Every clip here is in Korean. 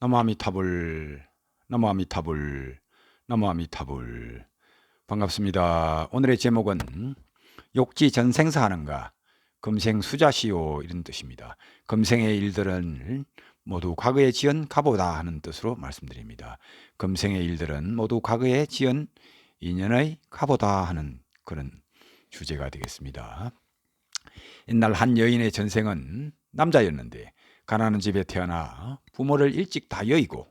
나무아미타불 나무아미타불 나무아미타불 반갑습니다. 오늘의 제목은 욕지 전생사하는가 금생 수자시오 이런 뜻입니다. 금생의 일들은 모두 과거에 지은 가보다 하는 뜻으로 말씀드립니다. 금생의 일들은 모두 과거에 지은 인연의 가보다 하는 그런 주제가 되겠습니다. 옛날 한 여인의 전생은 남자였는데 가난한 집에 태어나 부모를 일찍 다 여의고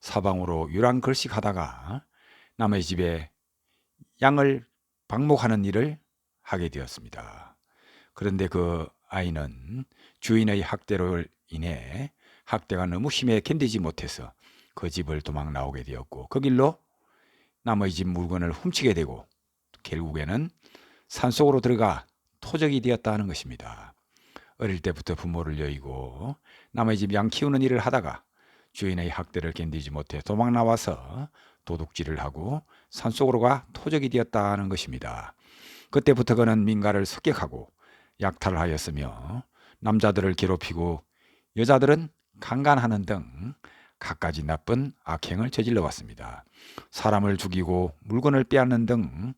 사방으로 유랑걸식하다가 남의 집에 양을 방목하는 일을 하게 되었습니다. 그런데 그 아이는 주인의 학대로 인해 학대가 너무 심해 견디지 못해서 그 집을 도망 나오게 되었고 그 길로 남의 집 물건을 훔치게 되고 결국에는 산속으로 들어가 토적이 되었다는 것입니다. 어릴 때부터 부모를 여의고 남의 집 양 키우는 일을 하다가 주인의 학대를 견디지 못해 도망 나와서 도둑질을 하고 산속으로 가 토적이 되었다는 것입니다. 그때부터 그는 민가를 습격하고 약탈하였으며 남자들을 괴롭히고 여자들은 강간하는 등 갖가지 나쁜 악행을 저질러 왔습니다. 사람을 죽이고 물건을 빼앗는 등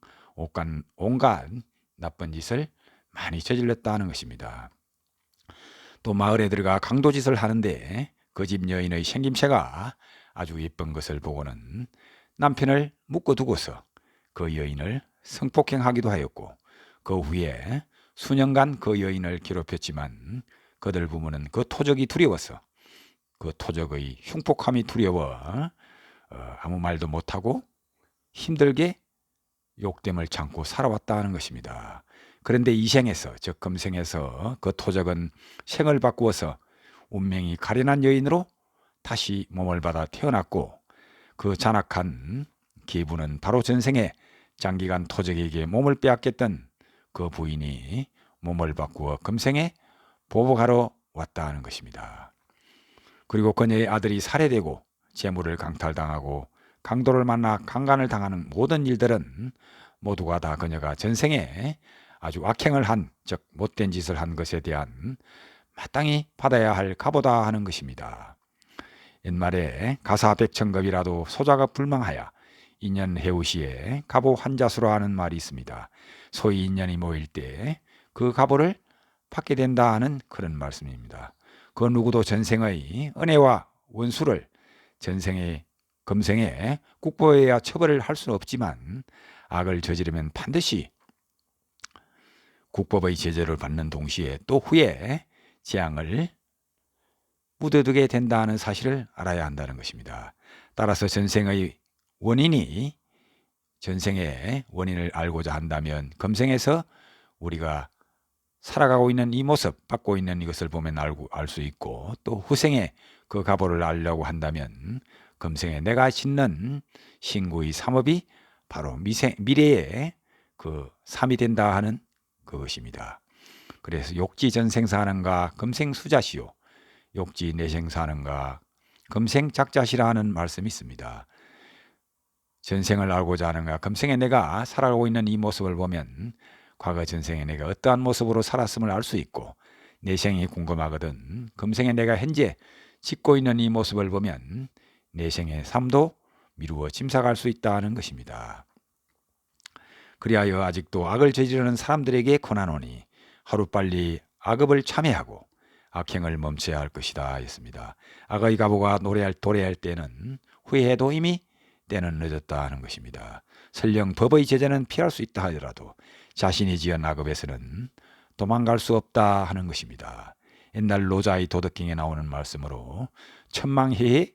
온갖 나쁜 짓을 많이 저질렀다는 것입니다. 또 마을에 들어가 강도짓을 하는데 그 집 여인의 생김새가 아주 예쁜 것을 보고는 남편을 묶어두고서 그 여인을 성폭행하기도 하였고 그 후에 수년간 그 여인을 괴롭혔지만 그들 부모는 그 토적이 두려워서 그 토적의 흉폭함이 두려워 어, 아무 말도 못하고 힘들게 욕됨을 참고 살아왔다는 것입니다. 그런데 이생에서 즉 금생에서 그 토적은 생을 바꾸어서 운명이 가련한 여인으로 다시 몸을 받아 태어났고 그 잔악한 기부는 바로 전생에 장기간 토적에게 몸을 빼앗겼던 그 부인이 몸을 바꾸어 금생에 보복하러 왔다 하는 것입니다. 그리고 그녀의 아들이 살해되고 재물을 강탈당하고 강도를 만나 강간을 당하는 모든 일들은 모두가 다 그녀가 전생에 아주 악행을 한, 즉 못된 짓을 한 것에 대한 마땅히 받아야 할 가보다 하는 것입니다. 옛말에 가사 백천급이라도 소자가 불망하여 인연 해우시에 가보 환자수로 하는 말이 있습니다. 소위 인연이 모일 때 그 가보를 받게 된다 하는 그런 말씀입니다. 그 누구도 전생의 은혜와 원수를 전생의 금생에 국보해야 처벌을 할 수는 없지만 악을 저지르면 반드시 국법의 제재를 받는 동시에 또 후에 재앙을 묻어두게 된다는 사실을 알아야 한다는 것입니다. 따라서 전생의 원인이 전생의 원인을 알고자 한다면 금생에서 우리가 살아가고 있는 이 모습, 받고 있는 이것을 보면 알고 알 수 있고 또 후생에 그 가보를 알려고 한다면 금생에 내가 짓는 신구의 삼업이 바로 미생, 미래의 그 삼이 된다 하는 그것입니다. 그래서 욕지 전생사는가 금생 수자시오. 욕지 내생사는가 금생 작자시라 하는 말씀이 있습니다. 전생을 알고자 하는가 금생에 내가 살아가고 있는 이 모습을 보면 과거 전생에 내가 어떠한 모습으로 살았음을 알 수 있고 내생이 궁금하거든 금생에 내가 현재 짓고 있는 이 모습을 보면 내생의 삶도 미루어 짐작할 수 있다는 것입니다. 그리하여 아직도 악을 저지르는 사람들에게 권하노니 하루빨리 악업을 참회하고 악행을 멈춰야 할 것이다 했습니다. 악의 가보가 노래할 도래할 때는 후회해도 이미 때는 늦었다 하는 것입니다. 설령 법의 제재는 피할 수 있다 하더라도 자신이 지은 악업에서는 도망갈 수 없다 하는 것입니다. 옛날 노자의 도덕경에 나오는 말씀으로 천망해에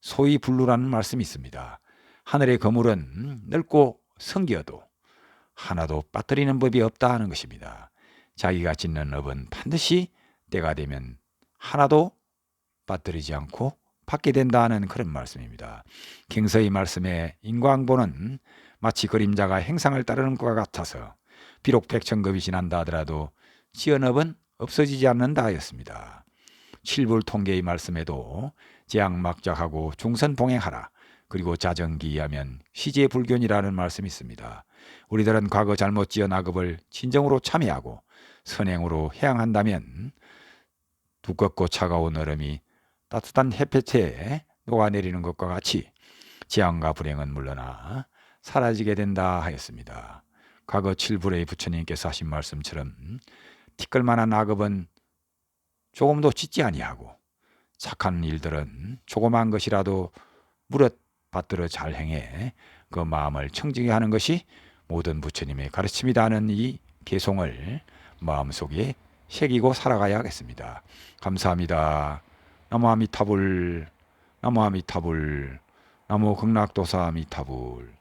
소위 불루라는 말씀이 있습니다. 하늘의 거물은 넓고 성기어도 하나도 빠뜨리는 법이 없다 하는 것입니다. 자기가 짓는 업은 반드시 때가 되면 하나도 빠뜨리지 않고 받게 된다는 그런 말씀입니다. 갱서의 말씀에 인광보는 마치 그림자가 행상을 따르는 것과 같아서 비록 백천급이 지난다 하더라도 지연업은 없어지지 않는다 하였습니다. 칠불 통계의 말씀에도 재앙막작하고 중선봉행하라 그리고 자정기하면 시제불견이라는 말씀이 있습니다. 우리들은 과거 잘못 지은 악업을 진정으로 참여하고 선행으로 해양한다면 두껍고 차가운 얼음이 따뜻한 햇볕에 녹아내리는 것과 같이 재앙과 불행은 물러나 사라지게 된다 하였습니다. 과거 칠불의 부처님께서 하신 말씀처럼 티끌만한 악업은 조금도 찢지 아니하고 착한 일들은 조그마한 것이라도 무릇 받들어 잘 행해 그 마음을 청정히 하는 것이 모든 부처님의 가르침이다 하는 이 개송을 마음속에 새기고 살아가야겠습니다. 감사합니다. 나무 아미타불 나무 아미타불 나무 극락도사 아미타불